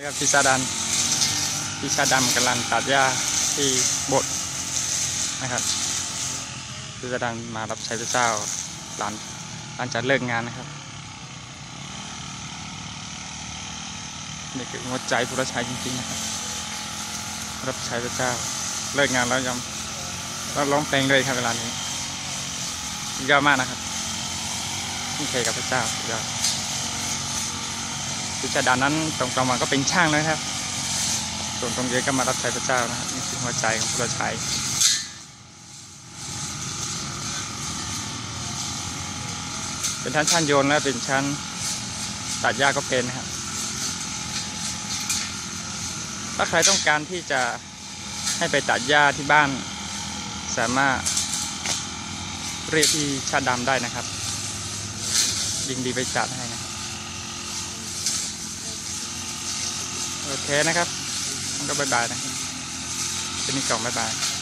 นะครับพี่ชาดันพี่ชาดำกำลังตัดหญ้าที่โบสถ์นะครับพี่ชาดันมารับใช้พระเจ้าหลังหลังจากเลิกงานนะครับนี่คือหัวใจผู้รับใช้จริงๆนะครับรับใช้พระเจ้าเลิกงานแล้วยังแล้วร้องเพลงด้วยครับเวลานี้ยอดมากนะครับทุ่มเทกับพระเจ้ายอด พิชาดานั้นตรงกลางวันก็เป็นช่างนะครับ ส่วนตรงเย็นก็มารับใช้พระเจ้านะครับนี่คือหัวใจของผู้รับใช้เป็นชั้นชั้นโยนและเป็นชั้นตัดหญ้าก็เป็นนะครับถ้าใครต้องการที่จะให้ไปตัดหญ้าที่บ้าน สามารถเรียกที่ชาดำได้นะครับยิงดีไปจัดให้นะ โอเคนะครับมันก็บายบายนะเป็นนี่กล่องบายบาย